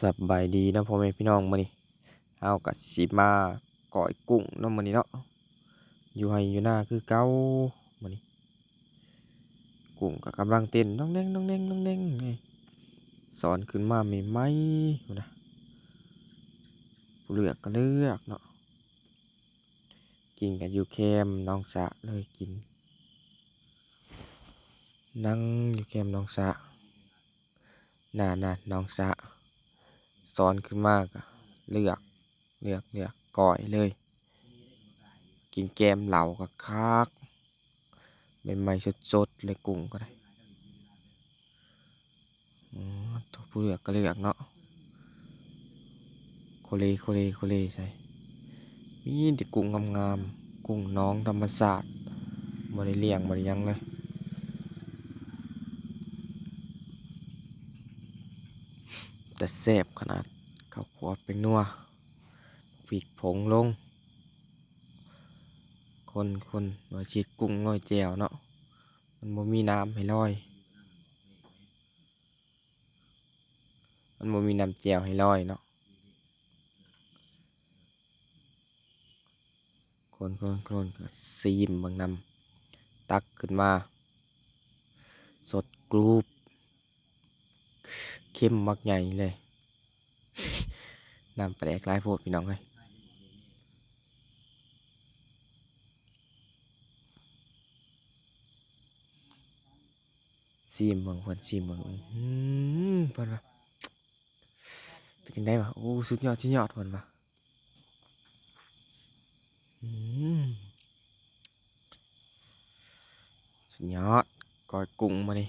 สบายดีนะพ่อแม่พี่น้องมื้อนี้เฮาก็สิมาก้อยกุ้งเนาะมื้อนี้เนาะ อยู่ไร่อยู่หน้าคือเก่ามื้อนี้กุ้งก็กำลังเต้นน้องแดงน้องแดงน้องแดงนี่สอนขึ้นมาใหม่ๆพุ่นะเลือกก็เลือกเนาะ กินกันอยู่แคมน้องสะเลยกิน นั่งอยู่แคมน้องสะน่าๆหน้องสะ สอนขึ้นมากเลือกเลือกเลือกก่อยเลย กินแกมเหล่ากับคักเป็นไม้สดๆเลยกุ้งก็ได้ตัวผู้เลือกก็เลือกเนาะโคเลโคเลโคเลใส่มีแต่กุ้งงามๆกุ้งน้องธรรมศาสตร์บริเลี้ยงบริยังเลย แต่แซ่บขนาดข้าวคั่วเป็นนัวพริกผงลง คนคนหน่อยชีดกุ้งหน่อยแจวเนาะมันบ่มีน้ำให้ลอย มันบ่มีน้ำแจวให้ลอยเนาะคนคนคนก็ซีมบางนำตักขึ้นมา สดกรูป เข้มมักใหญ่เลยน้ำแปลกหลายโพดพี่น้องเอ้ยซีมเบิ่งเพิ่นซีมเบิ่งอื้อหือเพิ่นว่าเป็นจังไดวะโอ้สุดยอดสุดยอดเพิ่นว่าอื้อหือสุดยอดกอยกุ้งมาดิ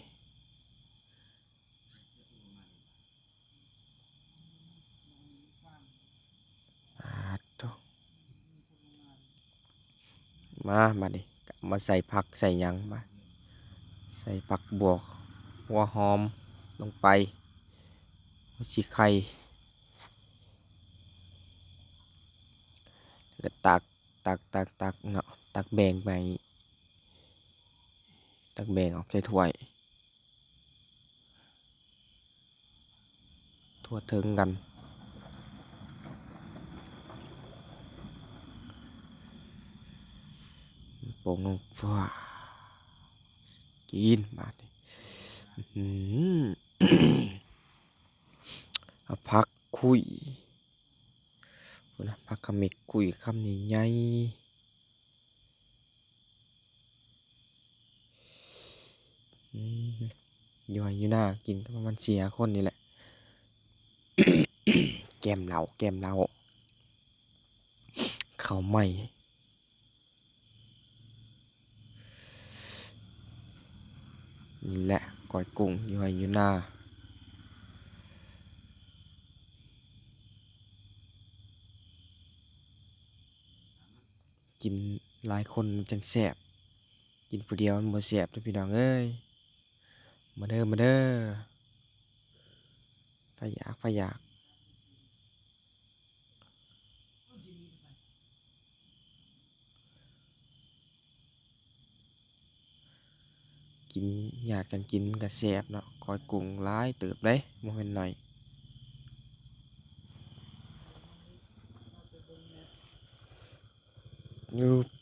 อาดโต มาบัดนี้มาใส่ผักใส่ยังมาใส่ผักบวกหัวหอมลงไปชีไข่แล้วก็ตักตักตักตักเนาะตักแบ่งไปตักแบ่งออกใส่ถ้วยทั่วถึงกัน โป่งลงฟ้ากินบาดนี้อื้อหือเอาพักคุยนะพักขมิกคุยคำใหญ่ๆอืมอยู่ไหอยู่หน้ากินประมาณสี่ห้าคนนี่แหละ แกมเหล้าแกมเหล้าข้าวไหม้ นี่แหละก้อยกุ้งอยู่ไห้อยู่หน้ากินหลายคนมันจังแสบกินผู้เดียวมันบ่แสบทุกพี่น้องเอ้ยมาเด้อมาเด้อไฟยากไฟยาก กินญาติกันกินมันก็แซ่บเนาะก้อยกุ้งหลายเติบเด้บ่แม่นน้อยยูบาย